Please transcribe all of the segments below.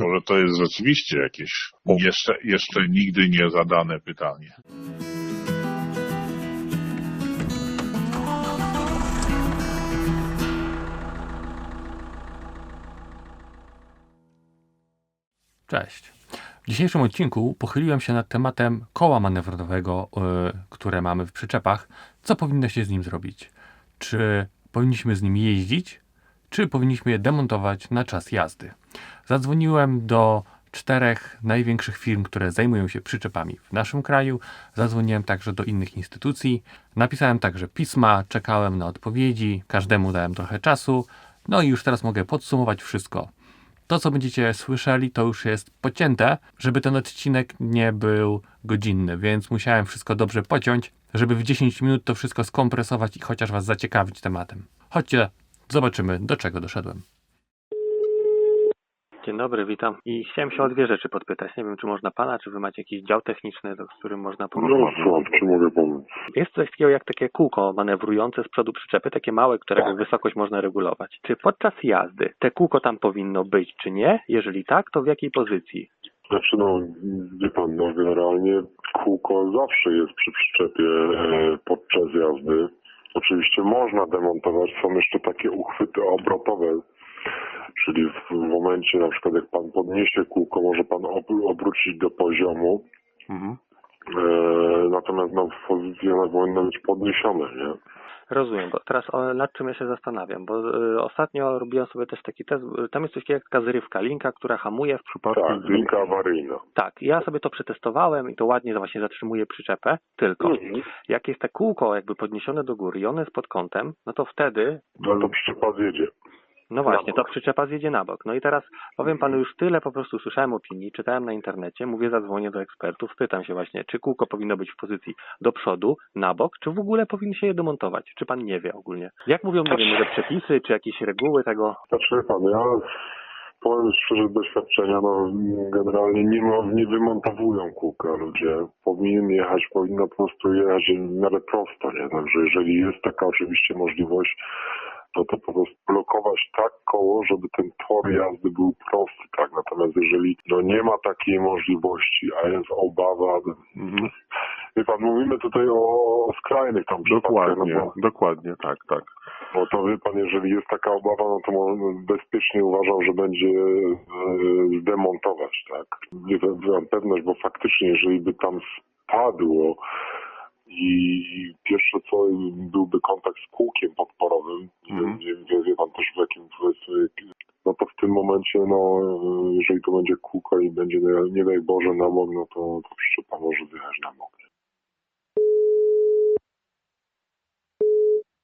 Może to jest rzeczywiście jakieś jeszcze, jeszcze nigdy nie zadane pytanie. Cześć. W dzisiejszym odcinku pochyliłem się nad tematem koła manewrowego, yy, które mamy w przyczepach. Co powinno się z nim zrobić? Czy powinniśmy z nim jeździć, czy powinniśmy je demontować na czas jazdy? Zadzwoniłem do czterech największych firm, które zajmują się przyczepami w naszym kraju. Zadzwoniłem także do innych instytucji. Napisałem także pisma, czekałem na odpowiedzi, każdemu dałem trochę czasu. No i już teraz mogę podsumować wszystko. To, co będziecie słyszeli, to już jest pocięte, żeby ten odcinek nie był godzinny, więc musiałem wszystko dobrze pociąć, żeby w 10 minut to wszystko skompresować i chociaż Was zaciekawić tematem. Chodźcie, zobaczymy, do czego doszedłem. Dzień dobry, witam. I chciałem się o dwie rzeczy podpytać. Nie wiem, czy można pana, czy wy macie jakiś dział techniczny, z którym można No porozmawiać. słucham, czy mogę pomóc? Jest coś takiego jak takie kółko manewrujące z przodu przyczepy, takie małe, którego wysokość można regulować. Czy podczas jazdy te kółko tam powinno być, czy nie? Jeżeli tak, to w jakiej pozycji? Znaczy no, wie pan, no generalnie kółko zawsze jest przy przyczepie e, podczas jazdy. Oczywiście można demontować, są jeszcze takie uchwyty obrotowe, czyli w, momencie na przykład jak pan podniesie kółko, może pan ob, obrócić do poziomu, Mhm. e, natomiast no, one powinny być podniesione, nie? Rozumiem, bo teraz nad czym ja się zastanawiam, bo y, ostatnio robiłem sobie też taki test, y, tam jest coś takiego jak taka zrywka, linka, która hamuje w przypadku... Tak, linka awaryjna. Tak, ja sobie to przetestowałem i to ładnie właśnie zatrzymuje przyczepę, tylko Mhm. jak jest te kółko jakby podniesione do góry i ono jest pod kątem, no to wtedy, No to przyczepa zjedzie. No właśnie, to przyczepa zjedzie na bok. No i teraz powiem panu już tyle po prostu słyszałem opinii, czytałem na internecie, mówię zadzwonię do ekspertów, pytam się właśnie, czy kółko powinno być w pozycji do przodu, na bok, czy w ogóle powinno się je demontować? Czy pan nie wie ogólnie? Jak mówią, nie wiem, może przepisy, czy jakieś reguły tego? Znaczy pan, ja powiem szczerze z doświadczenia, no generalnie nie, ma, nie wymontowują kółka ludzie. Powinien jechać, powinno po prostu jechać w miarę prosto, nie? Także jeżeli jest taka oczywiście możliwość, no to po prostu blokować tak koło, żeby ten tor jazdy był prosty, tak? Natomiast jeżeli no nie ma takiej możliwości, a jest obawa, Mhm. wie pan, mówimy tutaj o, skrajnych tam przypadkach, Dokładnie, no bo dokładnie, tak, tak. bo to wie pan, jeżeli jest taka obawa, no to bezpiecznie uważam, że będzie e, zdemontować, tak? Pewność, bo faktycznie, jeżeli by tam spadło i pierwsze co byłby kontakt z kółkiem podporowym, nie, Mhm. nie, nie wie pan też w jakim no to w tym momencie, no jeżeli to będzie kółko i będzie nie, nie daj Boże na bok, no to, to przyczepa może wyjechać na bok.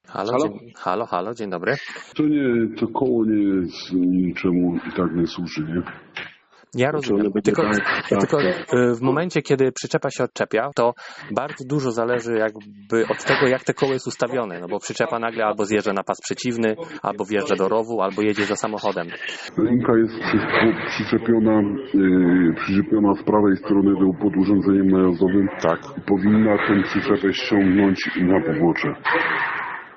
Halo, Halo? Dzień, halo, halo, dzień dobry. To nie, to koło nie jest niczemu i tak nie służy, nie? Ja rozumiem. Tylko, tak, tylko tak. y, w momencie, kiedy przyczepa się odczepia, to bardzo dużo zależy jakby od tego, jak te koło jest ustawione, no bo przyczepa nagle albo zjeżdża na pas przeciwny, albo wjeżdża do rowu, albo jedzie za samochodem. Linka jest przy- przyczepiona, yy, przyczepiona z prawej strony do pod urządzeniem najazdowym. Tak. Powinna tę przyczepę ściągnąć na pobocze.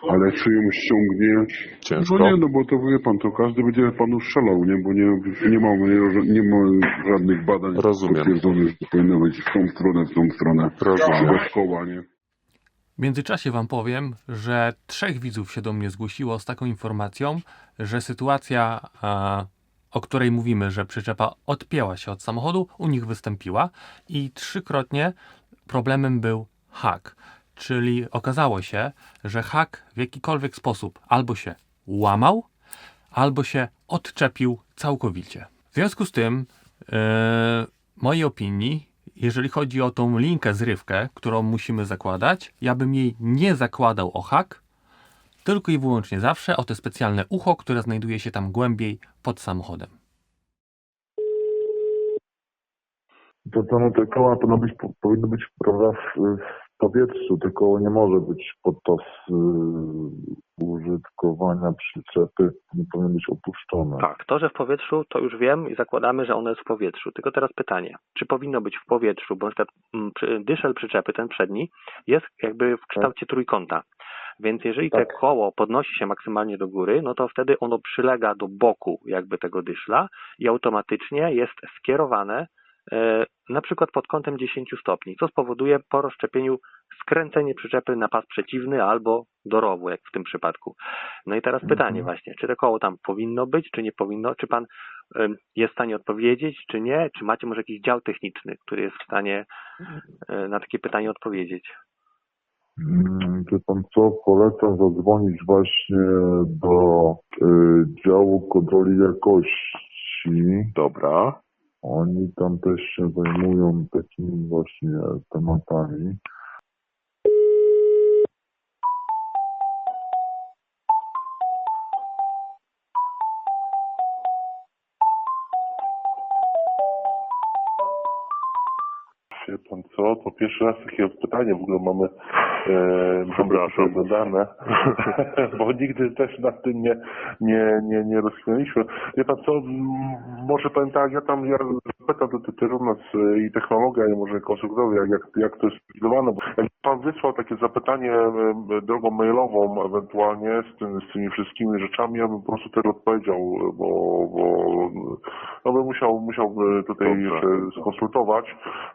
Ale czy ją ściągnie? Ciężko. No nie, no bo to wie pan, to każdy będzie panu strzelał, nie? Bo nie, nie, ma, nie ma żadnych badań Rozumiem. potwierdzonych, że powinno być w tą stronę, w tą stronę. Rozumiem. Bez koła, nie? W międzyczasie Wam powiem, że trzech widzów się do mnie zgłosiło z taką informacją, że sytuacja, o której mówimy, że przyczepa odpięła się od samochodu, u nich wystąpiła i trzykrotnie problemem był hak. Czyli okazało się, że hak w jakikolwiek sposób albo się łamał, albo się odczepił całkowicie. W związku z tym, e, mojej opinii, jeżeli chodzi o tą linkę zrywkę, którą musimy zakładać, ja bym jej nie zakładał o hak, tylko i wyłącznie zawsze o te specjalne ucho, które znajduje się tam głębiej pod samochodem. to, to no, te koła powinno być, powinno być prawda, w powietrzu, te koło nie może być podczas y, użytkowania przyczepy, nie powinno być opuszczone. Tak, to, że w powietrzu, to już wiem i zakładamy, że ono jest w powietrzu. Tylko teraz pytanie, czy powinno być w powietrzu, bo na przykład mm, przy- dyszel przyczepy, ten przedni, jest jakby w kształcie trójkąta. Więc jeżeli te Tak. koło podnosi się maksymalnie do góry, no to wtedy ono przylega do boku jakby tego dyszla i automatycznie jest skierowane na przykład pod kątem 10 stopni, co spowoduje po rozszczepieniu skręcenie przyczepy na pas przeciwny albo do rowu, jak w tym przypadku. No i teraz pytanie właśnie, czy to koło tam powinno być, czy nie powinno, czy pan jest w stanie odpowiedzieć, czy nie, czy macie może jakiś dział techniczny, który jest w stanie e, na takie pytanie odpowiedzieć? Mm, Wie pan co, polecam zadzwonić właśnie do y, działu kontroli jakości. Dobra. Oni tam też się zajmują takimi właśnie tematami. Wie pan co, to pierwszy raz takie pytanie w ogóle mamy Przepraszam. dodane, bo nigdy też nad tym nie, nie, nie, nie rozkminaliśmy. Wie pan co, może pan tak, ja tam ja zapytam do tytułu nas e, i technologia i może konstruktowie, jak, jak, jak to jest jak pan wysłał takie zapytanie e, drogą mailową ewentualnie z, tym, z tymi wszystkimi rzeczami, ja bym po prostu teraz odpowiedział, bo, bo no bym musiał, musiał e, tutaj jeszcze skonsultować.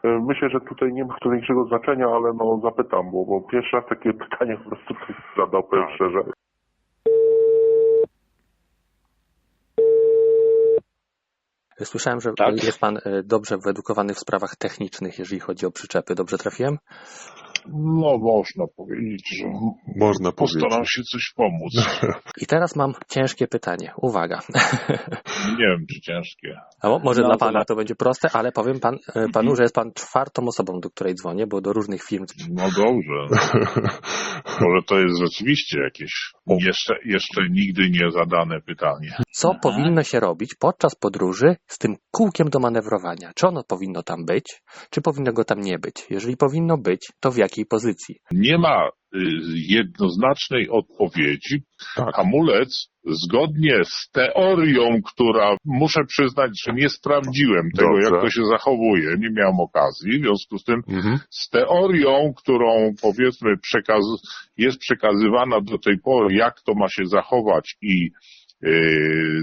E, Myślę, że tutaj nie ma to większego znaczenia, ale no zapytam, bo, bo pierwszy raz takie pytanie po prostu ktoś zadał, powiem szczerze. Słyszałem, że Tak. jest pan e, dobrze wyedukowany w sprawach technicznych, jeżeli chodzi o przyczepy. Dobrze trafiłem? No można powiedzieć, że Można postaram powiedzieć. się coś pomóc. I teraz mam ciężkie pytanie. Uwaga. Nie wiem, czy ciężkie. A mo- może No, dla to pana na- to będzie proste, ale powiem pan, e, panu, że jest pan czwartą osobą, do której dzwonię, bo do różnych firm. No dobrze. Może to jest rzeczywiście jakieś jeszcze, jeszcze nigdy nie zadane pytanie. Co powinno się robić podczas podróży z tym kółkiem do manewrowania? Czy ono powinno tam być, czy powinno go tam nie być? Jeżeli powinno być, to w jakiej pozycji? Nie ma y, jednoznacznej odpowiedzi. Tak. Hamulec, zgodnie z teorią, która muszę przyznać, że nie sprawdziłem tego, Dobrze. jak to się zachowuje, nie miałem okazji, w związku z tym Mhm. z teorią, którą powiedzmy przekaz jest przekazywana do tej pory, jak to ma się zachować i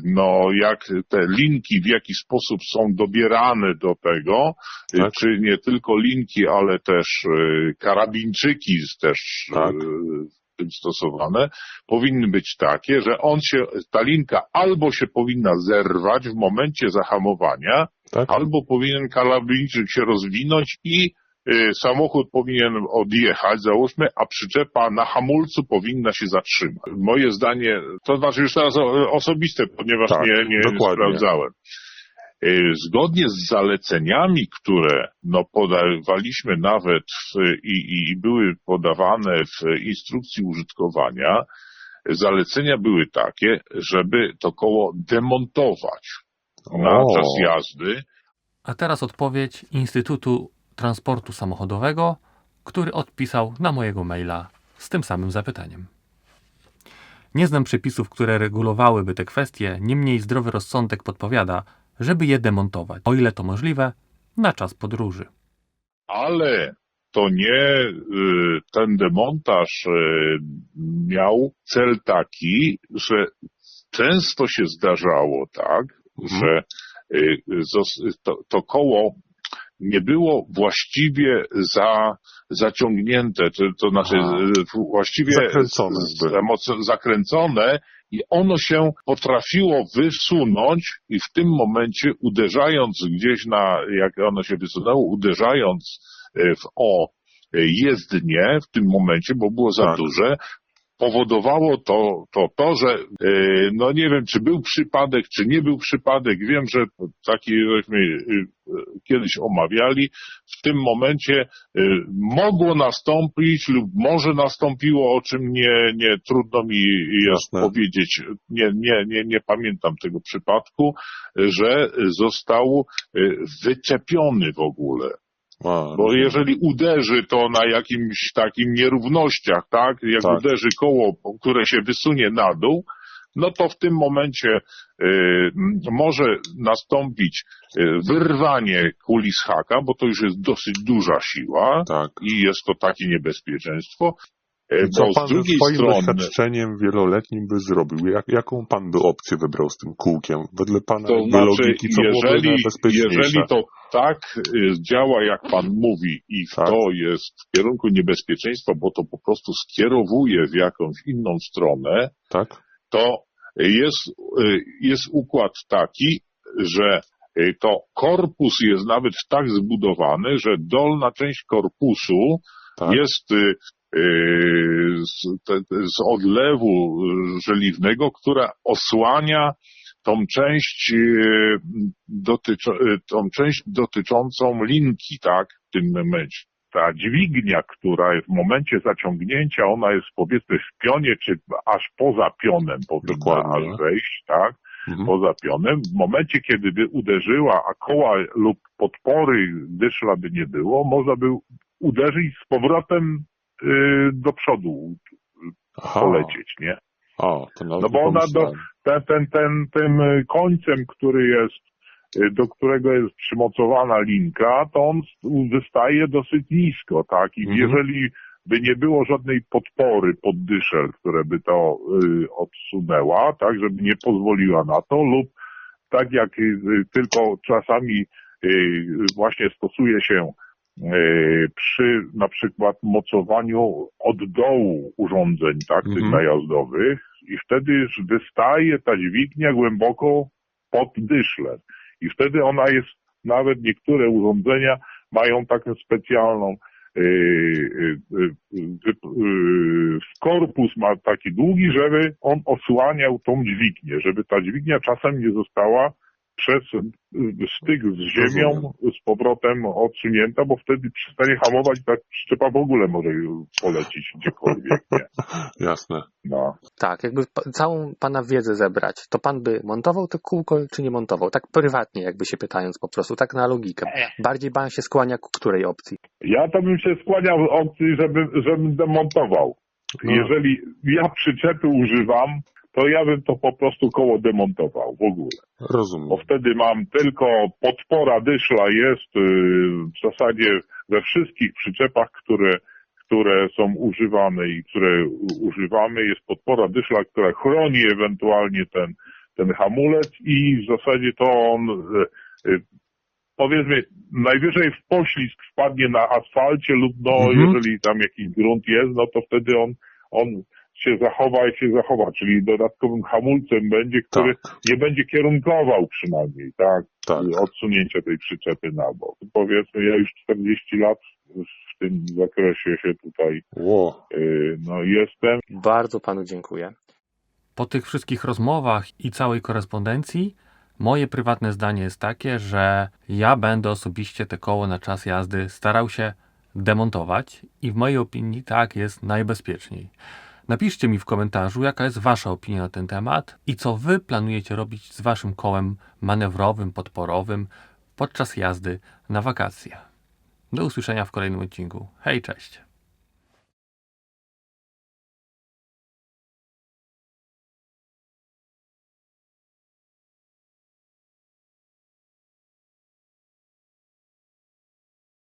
no jak te linki w jaki sposób są dobierane do tego, yy, Tak. czy nie tylko linki, ale też yy, karabinczyki też Tak. w tym stosowane, powinny być takie, że on się, ta linka albo się powinna zerwać w momencie zahamowania, Tak. albo powinien karabinczyk się rozwinąć i samochód powinien odjechać, załóżmy, a przyczepa na hamulcu powinna się zatrzymać. Moje zdanie, to znaczy już teraz osobiste, ponieważ Tak, nie, nie dokładnie. sprawdzałem. Y, Zgodnie z zaleceniami, które no, podawaliśmy nawet w, i, i były podawane w instrukcji użytkowania, zalecenia były takie, żeby to koło demontować na O. czas jazdy, A teraz odpowiedź Instytutu Transportu Samochodowego, który odpisał na mojego maila z tym samym zapytaniem. Nie znam przepisów, które regulowałyby te kwestie, niemniej zdrowy rozsądek podpowiada, żeby je demontować, o ile to możliwe, na czas podróży. ale to nie y, ten demontaż y, miał cel taki, że często się zdarzało tak, Mhm. że y, to, to koło nie było właściwie za, zaciągnięte, to, to znaczy Aha. y, właściwie Zakręcone zakręcone i ono się potrafiło wysunąć i w tym momencie uderzając gdzieś na, jak ono się wysunęło, uderzając e, w o e, jezdnię w tym momencie, bo było za Tak. duże, powodowało to, to, to, że e, no nie wiem, czy był przypadek, czy nie był przypadek. Wiem, że taki żeśmy e, kiedyś omawiali. W tym momencie e, mogło nastąpić lub może nastąpiło, o czym nie, nie trudno mi Jasne. powiedzieć. Nie, nie, nie, nie pamiętam tego przypadku, że został wyczepiony w ogóle. A, Bo jeżeli uderzy to na jakimś takim nierównościach, tak? Jak Tak. uderzy koło, które się wysunie na dół, no to w tym momencie y, może nastąpić y, wyrwanie kuli z haka, bo to już jest dosyć duża siła Tak. i jest to takie niebezpieczeństwo. E, Co pan z drugiej swoim strony, doświadczeniem wieloletnim by zrobił? Jak, jaką pan by opcję wybrał z tym kółkiem? Wedle pana to znaczy, logiki, co jeżeli, jeżeli to tak y, działa, jak pan mówi i Tak. to jest w kierunku niebezpieczeństwa, bo to po prostu skierowuje w jakąś inną stronę, Tak? to jest, y, jest układ taki, że y, to korpus jest nawet tak zbudowany, że dolna część korpusu Tak. jest z, te, z odlewu y, żeliwnego, która osłania tą część, y, y, tą część dotyczącą linki, tak, w tym momencie. Ta dźwignia, która jest w momencie zaciągnięcia, ona jest powiedzmy w pionie, czy aż poza pionem powinna aż wejść, tak, Mhm. poza pionem. W momencie, kiedy by uderzyła, a koła lub podpory dyszla by nie było, można by uderzyć z powrotem y, do przodu, Aha. polecieć, nie? A, to No bo ona do, ten, ten, ten, tym y, końcem, który jest, y, do którego jest przymocowana linka, to on wystaje dosyć nisko, tak? I Mhm. jeżeli by nie było żadnej podpory pod dyszel, które by to y, odsunęła, tak, żeby nie pozwoliła na to, lub tak jak y, y, tylko czasami y, właśnie stosuje się y, przy na przykład mocowaniu od dołu urządzeń, tak, tych Mhm. najazdowych i wtedy już wystaje ta dźwignia głęboko pod dyszlem i wtedy ona jest, nawet niektóre urządzenia mają taką specjalną yy, yy, yy, korpus ma taki długi, żeby on osłaniał tą dźwignię, żeby ta dźwignia czasem nie została przez yy, styk z ziemią z powrotem odsunięta, bo wtedy przestanie hamować, ta przyczepa w ogóle może polecić gdziekolwiek. Nie? Jasne. No. Tak, jakby całą pana wiedzę zebrać, to pan by montował to kółko, czy nie montował? Tak prywatnie, jakby się pytając po prostu, tak na logikę. Bardziej pan się skłania ku której opcji? Ja to bym się skłaniał opcji, żeby, żebym demontował. No. Jeżeli ja przyczepy używam, to ja bym to po prostu koło demontował w ogóle. Rozumiem. Bo wtedy mam tylko podpora dyszla jest yy, w zasadzie we wszystkich przyczepach, które, które są używane i które używamy, jest podpora dyszla, która chroni ewentualnie ten, ten hamulec i w zasadzie to on yy, yy, powiedzmy najwyżej w poślizg wpadnie na asfalcie lub no Mhm. jeżeli tam jakiś grunt jest, no to wtedy on, on się zachowa i się zachowa, czyli dodatkowym hamulcem będzie, który Tak. nie będzie kierunkował przynajmniej, tak, Tak. odsunięcia tej przyczepy na bok. Powiedzmy, ja już 40 lat w tym zakresie się tutaj Ło. yy, no jestem. Bardzo panu dziękuję. Po tych wszystkich rozmowach i całej korespondencji, moje prywatne zdanie jest takie, że ja będę osobiście te koło na czas jazdy starał się demontować i w mojej opinii tak jest najbezpieczniej. Napiszcie mi w komentarzu, jaka jest Wasza opinia na ten temat i co Wy planujecie robić z Waszym kołem manewrowym, podporowym podczas jazdy na wakacje. Do usłyszenia w kolejnym odcinku. Hej, cześć!